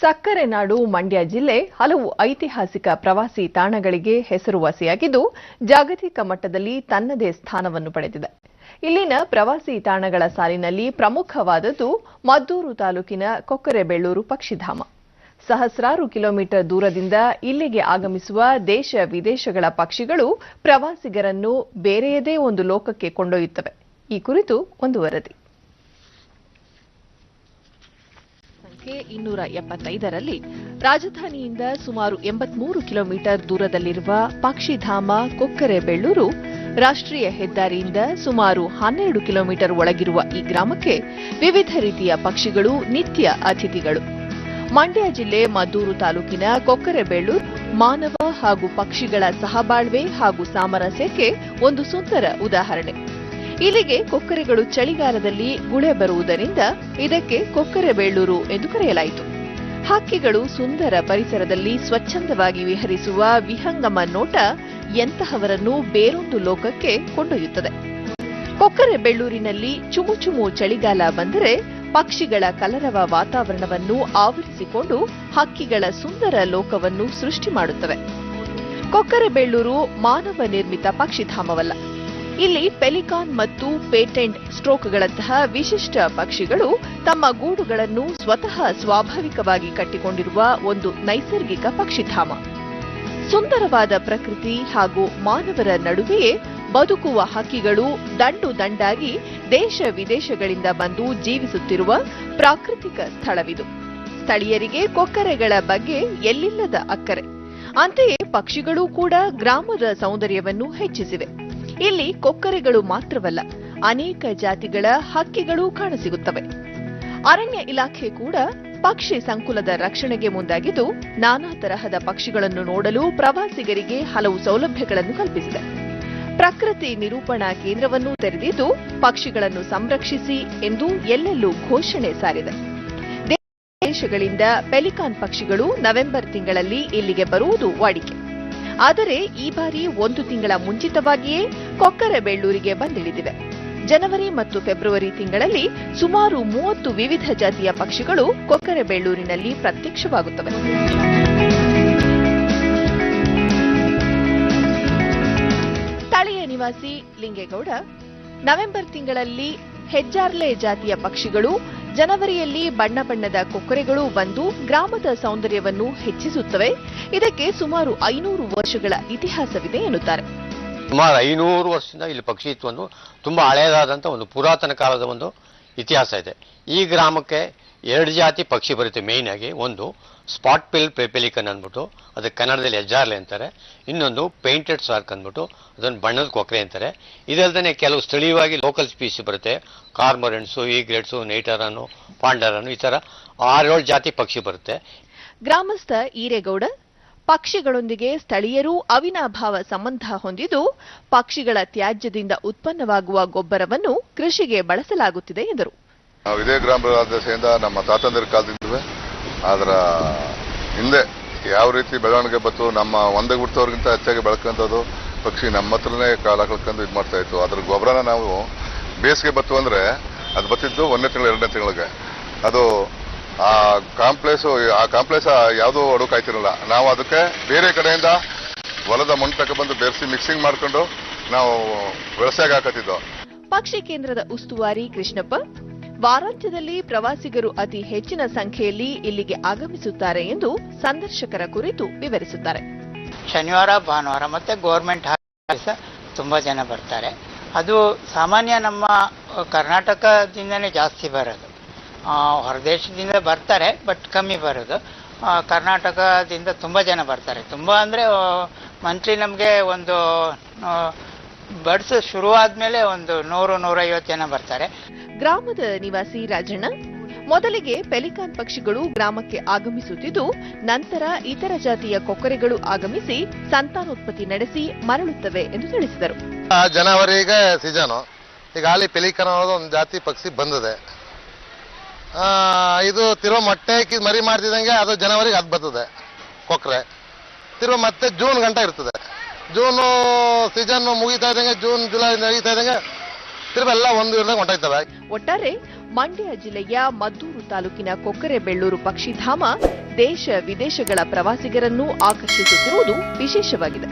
ಸಕ್ಕರೆ ನಾಡು ಮಂಡ್ಯ ಜಿಲ್ಲೆ ಹಲವು ಐತಿಹಾಸಿಕ ಪ್ರವಾಸಿ ತಾಣಗಳಿಗೆ ಹೆಸರುವಾಸಿಯಾಗಿದ್ದು ಜಾಗತಿಕ ಮಟ್ಟದಲ್ಲಿ ತನ್ನದೇ ಸ್ಥಾನವನ್ನು ಪಡೆದಿದೆ. ಇಲ್ಲಿನ ಪ್ರವಾಸಿ ತಾಣಗಳ ಸಾಲಿನಲ್ಲಿ ಪ್ರಮುಖವಾದದ್ದು ಮದ್ದೂರು ತಾಲೂಕಿನ ಕೊಕ್ಕರೆಬೆಳ್ಳೂರು ಪಕ್ಷಿಧಾಮ. ಸಹಸ್ರಾರು ಕಿಲೋಮೀಟರ್ ದೂರದಿಂದ ಇಲ್ಲಿಗೆ ಆಗಮಿಸುವ ದೇಶ ವಿದೇಶಗಳ ಪಕ್ಷಿಗಳು ಪ್ರವಾಸಿಗರನ್ನು ಬೇರೆಯದೇ ಒಂದು ಲೋಕಕ್ಕೆ ಕೊಂಡೊಯ್ಯುತ್ತವೆ. ಈ ಕುರಿತು ಒಂದು ವರದಿ. ಸಂಖ್ಯೆ ಇನ್ನೂರ ಎಪ್ಪತ್ತೈದರಲ್ಲಿ ರಾಜಧಾನಿಯಿಂದ ಸುಮಾರು ಎಂಬತ್ಮೂರು ಕಿಲೋಮೀಟರ್ ದೂರದಲ್ಲಿರುವ ಪಕ್ಷಿಧಾಮ ಕೊಕ್ಕರೆಬೆಳ್ಳೂರು ರಾಷ್ಟ್ರೀಯ ಹೆದ್ದಾರಿಯಿಂದ ಸುಮಾರು ಹನ್ನೆರಡು ಕಿಲೋಮೀಟರ್ ಒಳಗಿರುವ ಈ ಗ್ರಾಮಕ್ಕೆ ವಿವಿಧ ರೀತಿಯ ಪಕ್ಷಿಗಳು, ನಿತ್ಯ ಅತಿಥಿಗಳು. ಮಂಡ್ಯ ಜಿಲ್ಲೆ ಮದ್ದೂರು ತಾಲೂಕಿನ ಕೊಕ್ಕರೆಬೆಳ್ಳೂರು ಮಾನವ ಹಾಗೂ ಪಕ್ಷಿಗಳ ಸಹಬಾಳ್ವೆ ಹಾಗೂ ಸಾಮರಸ್ಯಕ್ಕೆ ಒಂದು ಸುಂದರ ಉದಾಹರಣೆ. ಇಲ್ಲಿಗೆ ಕೊಕ್ಕರೆಗಳು ಚಳಿಗಾಲದಲ್ಲಿ ಗುಳೆ ಬರುವುದರಿಂದ ಇದಕ್ಕೆ ಕೊಕ್ಕರೆಬೆಳ್ಳೂರು ಎಂದು ಕರೆಯಲಾಯಿತು. ಹಕ್ಕಿಗಳು ಸುಂದರ ಪರಿಸರದಲ್ಲಿ ಸ್ವಚ್ಛಂದವಾಗಿ ವಿಹರಿಸುವ ವಿಹಂಗಮ ನೋಟ ಎಂತಹವರನ್ನು ಬೇರೊಂದು ಲೋಕಕ್ಕೆ ಕೊಂಡೊಯ್ಯುತ್ತದೆ. ಕೊಕ್ಕರೆಬೆಳ್ಳೂರಿನಲ್ಲಿ ಚುಮು ಚುಮು ಚಳಿಗಾಲ ಬಂದರೆ ಪಕ್ಷಿಗಳ ಕಲರವ ವಾತಾವರಣವನ್ನು ಆವರಿಸಿಕೊಂಡು ಹಕ್ಕಿಗಳ ಸುಂದರ ಲೋಕವನ್ನು ಸೃಷ್ಟಿ ಮಾಡುತ್ತವೆ. ಕೊಕ್ಕರೆಬೆಳ್ಳೂರು ಮಾನವ ನಿರ್ಮಿತ ಪಕ್ಷಿಧಾಮವಲ್ಲ. ಇಲ್ಲಿ ಪೆಲಿಕಾನ್ ಮತ್ತು ಪೇಟೆಂಟ್ ಸ್ಟ್ರೋಕ್ಗಳಂತಹ ವಿಶಿಷ್ಟ ಪಕ್ಷಿಗಳು ತಮ್ಮ ಗೂಡುಗಳನ್ನು ಸ್ವತಃ ಸ್ವಾಭಾವಿಕವಾಗಿ ಕಟ್ಟಿಕೊಂಡಿರುವ ಒಂದು ನೈಸರ್ಗಿಕ ಪಕ್ಷಿಧಾಮ. ಸುಂದರವಾದ ಪ್ರಕೃತಿ ಹಾಗೂ ಮಾನವರ ನಡುವೆಯೇ ಬದುಕುವ ಹಕ್ಕಿಗಳು ದಂಡು ದಂಡಾಗಿ ದೇಶ ವಿದೇಶಗಳಿಂದ ಬಂದು ಜೀವಿಸುತ್ತಿರುವ ಪ್ರಾಕೃತಿಕ ಸ್ಥಳವಿದು. ಸ್ಥಳೀಯರಿಗೆ ಕೊಕ್ಕರೆಗಳ ಬಗ್ಗೆ ಎಲ್ಲಿಲ್ಲದ ಅಕ್ಕರೆ. ಅಂತೆಯೇ ಪಕ್ಷಿಗಳು ಕೂಡ ಗ್ರಾಮದ ಸೌಂದರ್ಯವನ್ನು ಹೆಚ್ಚಿಸಿವೆ. ಇಲ್ಲಿ ಕೊಕ್ಕರೆಗಳು ಮಾತ್ರವಲ್ಲ, ಅನೇಕ ಜಾತಿಗಳ ಹಕ್ಕಿಗಳು ಕಾಣಸಿಗುತ್ತವೆ. ಅರಣ್ಯ ಇಲಾಖೆ ಕೂಡ ಪಕ್ಷಿ ಸಂಕುಲದ ರಕ್ಷಣೆಗೆ ಮುಂದಾಗಿದ್ದು, ನಾನಾ ತರಹದ ಪಕ್ಷಿಗಳನ್ನು ನೋಡಲು ಪ್ರವಾಸಿಗರಿಗೆ ಹಲವು ಸೌಲಭ್ಯಗಳನ್ನು ಕಲ್ಪಿಸಿದೆ. ಪ್ರಕೃತಿ ನಿರೂಪಣಾ ಕೇಂದ್ರವನ್ನು ತೆರೆದಿದ್ದು, ಪಕ್ಷಿಗಳನ್ನು ಸಂರಕ್ಷಿಸಿ ಎಂದು ಎಲ್ಲೆಲ್ಲೂ ಘೋಷಣೆ ಸಾರಿದೆ. ದೇಶಗಳಿಂದ ಪೆಲಿಕಾನ್ ಪಕ್ಷಿಗಳು ನವೆಂಬರ್ ತಿಂಗಳಲ್ಲಿ ಇಲ್ಲಿಗೆ ಬರುವುದು ವಾಡಿಕೆ. ಆದರೆ ಈ ಬಾರಿ ಒಂದು ತಿಂಗಳ ಮುಂಚಿತವಾಗಿಯೇ ಕೊಕ್ಕರೆಬೆಳ್ಳೂರಿಗೆ ಬಂದಿಳಿದಿವೆ. ಜನವರಿ ಮತ್ತು ಫೆಬ್ರವರಿ ತಿಂಗಳಲ್ಲಿ ಸುಮಾರು ಮೂವತ್ತು ವಿವಿಧ ಜಾತಿಯ ಪಕ್ಷಿಗಳು ಕೊಕ್ಕರೆಬೆಳ್ಳೂರಿನಲ್ಲಿ ಪ್ರತ್ಯಕ್ಷವಾಗುತ್ತವೆ. ಸ್ಥಳೀಯ ನಿವಾಸಿ ಲಿಂಗೇಗೌಡ, ನವೆಂಬರ್ ತಿಂಗಳಲ್ಲಿ ಹೆಜ್ಜಾರ್ಲೆ ಜಾತಿಯ ಪಕ್ಷಿಗಳು, ಜನವರಿಯಲ್ಲಿ ಬಣ್ಣ ಬಣ್ಣದ ಕೊಕ್ಕರೆಗಳು ಬಂದು ಗ್ರಾಮದ ಸೌಂದರ್ಯವನ್ನು ಹೆಚ್ಚಿಸುತ್ತವೆ. ಇದಕ್ಕೆ ಸುಮಾರು ಐನೂರು ವರ್ಷಗಳ ಇತಿಹಾಸವಿದೆ ಎನ್ನುತ್ತಾರೆ. ಸುಮಾರು ಐನೂರು ವರ್ಷದಿಂದ ಇಲ್ಲಿ ಪಕ್ಷಿತ್ವವನ್ನು ತುಂಬಾ ಹಳೆಯದಾದಂತಹ ಒಂದು ಪುರಾತನ ಕಾಲದ ಒಂದು ಇತಿಹಾಸ ಇದೆ. ಈ ಗ್ರಾಮಕ್ಕೆ ಎರಡು ಜಾತಿ ಪಕ್ಷಿ ಬರುತ್ತೆ ಮೇಯ್ನ್ ಆಗಿ. ಒಂದು ಸ್ಪಾಟ್ ಪಿಲ್ ಪೆಪೆಲಿಕನ್ ಅಂದ್ಬಿಟ್ಟು ಅದಕ್ಕೆ ಕನ್ನಡದಲ್ಲಿ ಹೆಜ್ಜಾರ್ಲೆ ಅಂತಾರೆ. ಇನ್ನೊಂದು ಪೇಂಟೆಡ್ ಸಾರ್ಕ್ ಅಂದ್ಬಿಟ್ಟು, ಅದನ್ನು ಬಣ್ಣದ ಕೊಕ್ಕರೆ ಅಂತಾರೆ. ಇದಲ್ದೇ ಕೆಲವು ಸ್ಥಳೀಯವಾಗಿ ಲೋಕಲ್ ಸ್ಪೀಸಿ ಬರುತ್ತೆ. ಕಾರ್ಮೊರೆಂಟ್ಸು ಈಗ್ರೆಟ್ಸು ನೈಟರನು ಪಾಂಡರನು, ಈ ಥರ ಆರೇಳು ಜಾತಿ ಪಕ್ಷಿ ಬರುತ್ತೆ. ಗ್ರಾಮಸ್ಥ ಈರೇಗೌಡ ಪಕ್ಷಿಗಳೊಂದಿಗೆ ಸ್ಥಳೀಯರೂ ಅವಿನಾಭಾವ ಸಂಬಂಧ ಹೊಂದಿದ್ದು ಪಕ್ಷಿಗಳ ತ್ಯಾಜ್ಯದಿಂದ ಉತ್ಪನ್ನವಾಗುವ ಗೊಬ್ಬರವನ್ನು ಕೃಷಿಗೆ ಬಳಸಲಾಗುತ್ತಿದೆ ಎಂದರು. ಇದೇ ಗ್ರಾಮದ ನಮ್ಮ ತಾತಂದಿರ ಕಾಲದಿಂದ ಅದರ ಹಿಂದೆ ಯಾವ ರೀತಿ ಬೆಳವಣಿಗೆ ಬತ್ತು ನಮ್ಮ ಒಂದೇ ಹುಟ್ಟೋರ್ಗಿಂತ ಹೆಚ್ಚಾಗಿ ಬೆಳ್ಕೊಂಥದ್ದು ಪಕ್ಷಿ ನಮ್ಮ ಹತ್ರನೇ ಕಾಲ ಕಳ್ಕೊಂಡು ಇದು ಮಾಡ್ತಾ ಇತ್ತು. ಅದ್ರ ಗೊಬ್ಬರನ ನಾವು ಬೇಸಿಗೆ ಬತ್ತು ಅಂದ್ರೆ ಅದು ಬತ್ತಿದ್ದು ಒಂದನೇ ತಿಂಗಳು, ಎರಡನೇ ತಿಂಗಳಿಗೆ. ಅದು ಆ ಕಾಂಪ್ಲೆಕ್ಸ್ ಆ ಕಾಂಪ್ಲೆಕ್ಸ್ ಯಾವುದೂ ಹುಡುಕಾಯ್ತಿರಲ್ಲ. ನಾವು ಅದಕ್ಕೆ ಬೇರೆ ಕಡೆಯಿಂದ ಹೊಲದ ಮಣ್ಣು ಬಂದು ಬೆರೆಸಿ ಮಿಕ್ಸಿಂಗ್ ಮಾಡ್ಕೊಂಡು ನಾವು ವ್ಯವಸಾಯ ಹಾಕತ್ತಿದ್ದೋ. ಪಕ್ಷಿ ಕೇಂದ್ರದ ಉಸ್ತುವಾರಿ ಕೃಷ್ಣಪ್ಪ ವಾರಾಂತ್ಯದಲ್ಲಿ ಪ್ರವಾಸಿಗರು ಅತಿ ಹೆಚ್ಚಿನ ಸಂಖ್ಯೆಯಲ್ಲಿ ಇಲ್ಲಿಗೆ ಆಗಮಿಸುತ್ತಾರೆ ಎಂದು ಸಂದರ್ಶಕರ ಕುರಿತು ವಿವರಿಸುತ್ತಾರೆ. ಶನಿವಾರ ಭಾನುವಾರ ಮತ್ತೆ ಗೌರ್ಮೆಂಟ್ ತುಂಬಾ ತುಂಬ ಜನ ಬರ್ತಾರೆ. ಅದು ಸಾಮಾನ್ಯ ನಮ್ಮ ಕರ್ನಾಟಕದಿಂದನೇ ಜಾಸ್ತಿ ಬರೋದು. ಹೊರದೇಶದಿಂದ ಬರ್ತಾರೆ ಬಟ್ ಕಮ್ಮಿ ಬರೋದು. ಕರ್ನಾಟಕದಿಂದ ತುಂಬ ಜನ ಬರ್ತಾರೆ. ತುಂಬ ಅಂದರೆ ಮಂತ್ಲಿ ನಮಗೆ ಒಂದು ಬರ್ಡ್ಸ್ ಶುರುವಾದ್ಮೇಲೆ ಒಂದು ನೂರು ನೂರೈವತ್ತು ಜನ ಬರ್ತಾರೆ. ಗ್ರಾಮದ ನಿವಾಸಿ ರಾಜಣ್ಣ ಮೊದಲಿಗೆ ಪೆಲಿಕಾನ್ ಪಕ್ಷಿಗಳು ಗ್ರಾಮಕ್ಕೆ ಆಗಮಿಸುತ್ತಿದ್ದು ನಂತರ ಇತರ ಜಾತಿಯ ಕೊಕ್ಕರೆಗಳು ಆಗಮಿಸಿ ಸಂತಾನೋತ್ಪತ್ತಿ ನಡೆಸಿ ಮರಳುತ್ತವೆ ಎಂದು ತಿಳಿಸಿದರು. ಆ, ಜನವರಿಗೆ ಸೀಸನು. ಈಗ ಅಲ್ಲಿ ಪೆಲಿಕನ್ ಅನ್ನೋದು ಒಂದು ಜಾತಿ ಪಕ್ಷಿ ಬಂದಿದೆ. ಇದು ತಿರುವ ಮೊಟ್ಟೆ ಹಾಕಿ ಮರಿ ಮಾಡ್ತಿದ್ದಂಗೆ ಅದು ಜನವರಿಗೆ ಅದು ಬರ್ತದೆ, ಕೊಕ್ರೆ. ತಿರುವ ಮತ್ತೆ ಜೂನ್ ಗಂಟ ಇರ್ತದೆ. ಜೂನು ಸೀಸನ್ ಮುಗಿತಾ ಇದ್ದಂಗೆ, ಜೂನ್, ಜುಲೈ ನಡೀತಾ ಇದ್ದಂಗೆ ತಿರುವ ಎಲ್ಲ ಒಂದು ಇರದಂಗೆ ಹೊಂಟೋಯ್ತವೆ ಒಟ್ಟಾರೆ ಮಂಡ್ಯ ಜಿಲ್ಲೆಯ ಮದ್ದೂರು ತಾಲೂಕಿನ ಕೊಕ್ಕರೆ ಬೆಳ್ಳೂರು ಪಕ್ಷಿಧಾಮ ದೇಶ ವಿದೇಶಗಳ ಪ್ರವಾಸಿಗರನ್ನು ಆಕರ್ಷಿಸುತ್ತಿರುವುದು ವಿಶೇಷವಾಗಿದೆ.